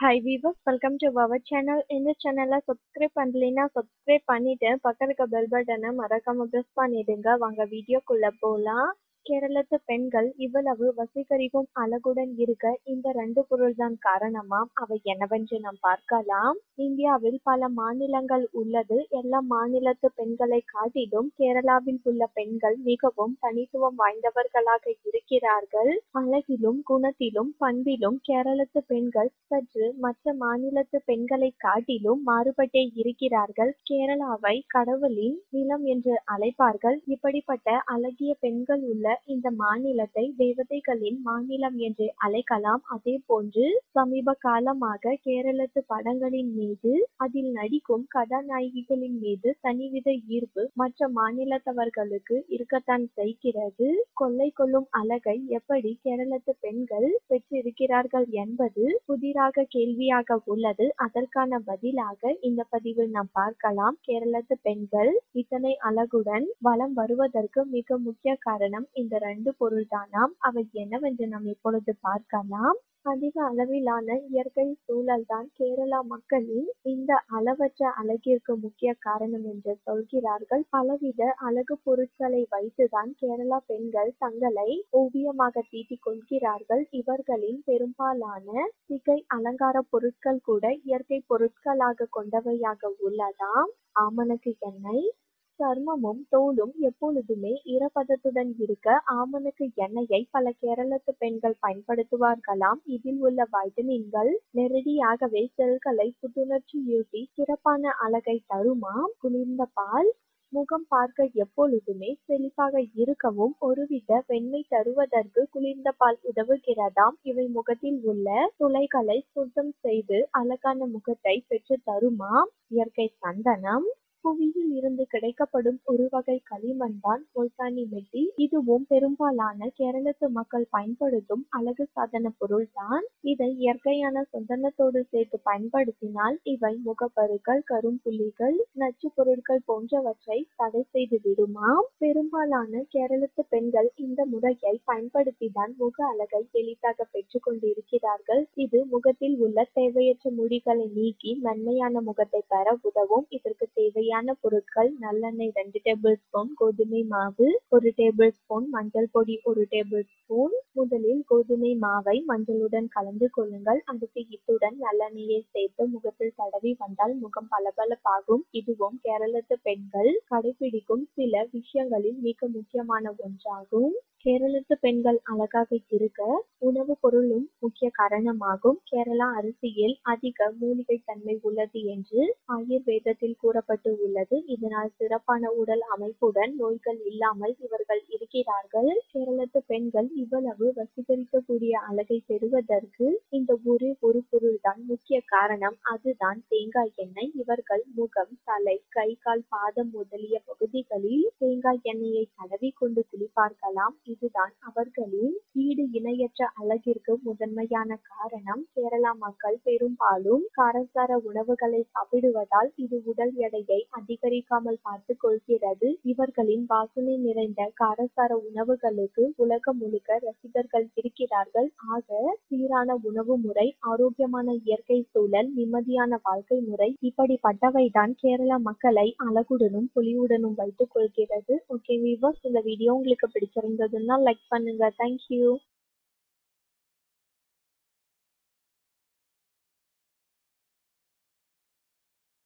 Hi viewers welcome to our channel இந்த சேனலை subscribe பண்ணலைன்னா சப்ஸ்கிரைப் பண்ணிட்டு பக்கம் இருக்க பெல் பட்டனை மறக்காமல் ப்ரெஸ் பண்ணிடுங்க. வாங்க வீடியோக்குள்ளே போகலாம் கேரளத்து பெண்கள் இவ்வளவு வசீகரிக்கும் அழகுடன் இருக்க இந்த ரெண்டு பொருள்தான் காரணமாம் அவை என்னவென்று நாம் பார்க்கலாம். இந்தியாவில் பல மாநிலங்கள் உள்ளது. எல்லா மாநிலத்து பெண்களை காட்டிலும் கேரளாவில் உள்ள பெண்கள் மிகவும் தனித்துவம் வாய்ந்தவர்களாக இருக்கிறார்கள். அழகிலும் குணத்திலும் பண்பிலும் கேரளத்து பெண்கள் சற்று மற்ற மாநிலத்து பெண்களை காட்டிலும் மாறுபட்டே இருக்கிறார்கள். கேரளாவை கடவுளின் நிலம் என்று அழைப்பார்கள். இப்படிப்பட்ட அழகிய பெண்கள் உள்ள இந்த மாநிலத்தை தேவதைகளின் மாநிலம் என்று அழைக்கலாம். அதே போன்று சமீப காலமாக கேரளத்து படங்களின் மீது அதில் நடிக்கும் கதாநாயகிகளின் மீது தனிவித ஈர்ப்பு மற்ற மாநிலத்தவர்களுக்கு இருக்கத்தான் செய்கிறது. கொள்ளை கொள்ளும் அழகை எப்படி கேரளத்து பெண்கள் பெற்றிருக்கிறார்கள் என்பது புதிராக கேள்வியாக உள்ளது. அதற்கான பதிலாக இந்த பதிவில் நாம் பார்க்கலாம். கேரளத்து பெண்கள் இத்தனை அழகுடன் வளம் வருவதற்கு மிக முக்கிய காரணம் இந்த ரெண்டு பொருள்தானாம் அவை என்னவென்று நாம் இப்பொழுது பார்க்கலாம். அதிக அளவிலான இயற்கை சூழல்தான் கேரளா மக்களின் இந்த அளவற்ற அழகிற்கு முக்கிய காரணம் என்று சொல்கிறார்கள். பலவித அழகு பொருட்களை வைத்துதான் கேரளா பெண்கள் தங்களை ஓவியமாக தீட்டிக் கொள்கிறார்கள். இவர்களின் பெரும்பாலான சிகை அலங்கார பொருட்கள் கூட இயற்கை பொருட்களாக கொண்டவையாக உள்ளதாம். ஆமணக்கு எண்ணெய் சர்மமும் தோலும் எப்பொழுதுமே ஈரப்பதத்துடன் இருக்க ஆமணக்கு எண்ணெயை பல கேரளத்து பெண்கள் பயன்படுத்துவார்களாம். இதில் உள்ள வைட்டமின்கள் நேரடியாகவே செல்களை புத்துணர்ச்சியூட்டி சிறப்பான அழகை தருமாம். குளிர்ந்த பால் முகம் பார்க்க எப்பொழுதுமே செழிப்பாக இருக்கவும் ஒருவித வெண்மை தருவதற்கு குளிர்ந்த பால் உதவுகிறதாம். இவை முகத்தில் உள்ள துளைகளை சுத்தம் செய்து அழகான முகத்தை பெற்று தருமாம். இயற்கை சந்தனம் புவியில் இருந்து கிடைக்கப்படும் ஒரு வகை களிமண் தான் இதுவும் பெரும்பாலான கேரளத்து மக்கள் பயன்படுத்தும் அழகு சாதன பொருள் தான். இதை இயற்கையான சந்தனத்தோடு சேர்த்து பயன்படுத்தினால் இவை முகப்பருக்கள் கரும்புள்ளிகள் நச்சு பொருட்கள் போன்றவற்றை தடை செய்து விடுமாம் பெரும்பாலான கேரளத்து பெண்கள் இந்த முறையை பயன்படுத்திதான் முக அழகை எளிதாக பெற்றுக் கொண்டிருக்கிறார்கள். இது முகத்தில் உள்ள தேவையற்ற முடிகளை நீக்கி மென்மையான முகத்தை பெற உதவும் இதற்கு தேவையான தேவையான பொருட்கள் நல்லெண்ணெய் ரெண்டு டேபிள் ஸ்பூன் கோதுமை மாவு ஒரு டேபிள் ஸ்பூன் மஞ்சள் பொடி ஒரு டேபிள் ஸ்பூன் முதலில் கோதுமை மாவை மஞ்சளுடன் கலந்து கொள்ளுங்கள். அடுத்து இத்துடன் நல்லெண்ணெயை சேர்த்து முகத்தில் தடவி வந்தால் முகம் பளபளப்பாகும். இதுவும் கேரளத்து பெண்கள் கடைபிடிக்கும் சில விஷயங்களில் மிக முக்கியமான ஒன்றாகும். கேரளத்து பெண்கள் அழகாக இருக்க உணவுப் பொருளும் முக்கிய காரணமாகும். கேரளா அரிசியில் அதிக மூலிகை தன்மை உள்ளது என்று ஆயுர்வேதத்தில் கூறப்பட்டு உள்ளது. இதனால் சிறப்பான உடல் அமைப்புடன் நோய்கள் இல்லாமல் இவர்கள் இருக்கிறார்கள். கேரளத்து பெண்கள் இவ்வளவு வசீகரிக்கக்கூடிய அழகை பெறுவதற்கு இந்த ஒரே ஒரு பொருள் தான் முக்கிய காரணம் அதுதான் தேங்காய் எண்ணெய். இவர்கள் முகம் தலை கை கால் பாதம் முதலிய பகுதிகளில் தேங்காய் எண்ணெயை தடவி கொண்டு குளிப்பார்களாம் இதுதான் அவர்களின் ஈடு இணையற்ற அழகிற்கு முதன்மையான காரணம். கேரளா மக்கள் பெரும்பாலும் காரசார உணவுகளை சாப்பிடுவதால் இது உடல் எடையை அதிகரிக்காமல் பார்த்து கொள்கிறது. இவர்களின் வாசனை நிறைந்த காரசார உணவுகளுக்கு உலகம் முழுக்க ரசிகர்கள் இருக்கிறார்கள். ஆக சீரான உணவு முறை ஆரோக்கியமான இயற்கை சூழல் நிம்மதியான வாழ்க்கை முறை இப்படிப்பட்டவைதான் கேரளா மக்களை அழகுடனும் பொலிவுடனும் வைத்துக் கொள்கிறது. ஓகே வீவர்ஸ் இந்த வீடியோ உங்களுக்கு பிடிச்சிருந்ததுன்னா லைக் பண்ணுங்க தேங்க்யூ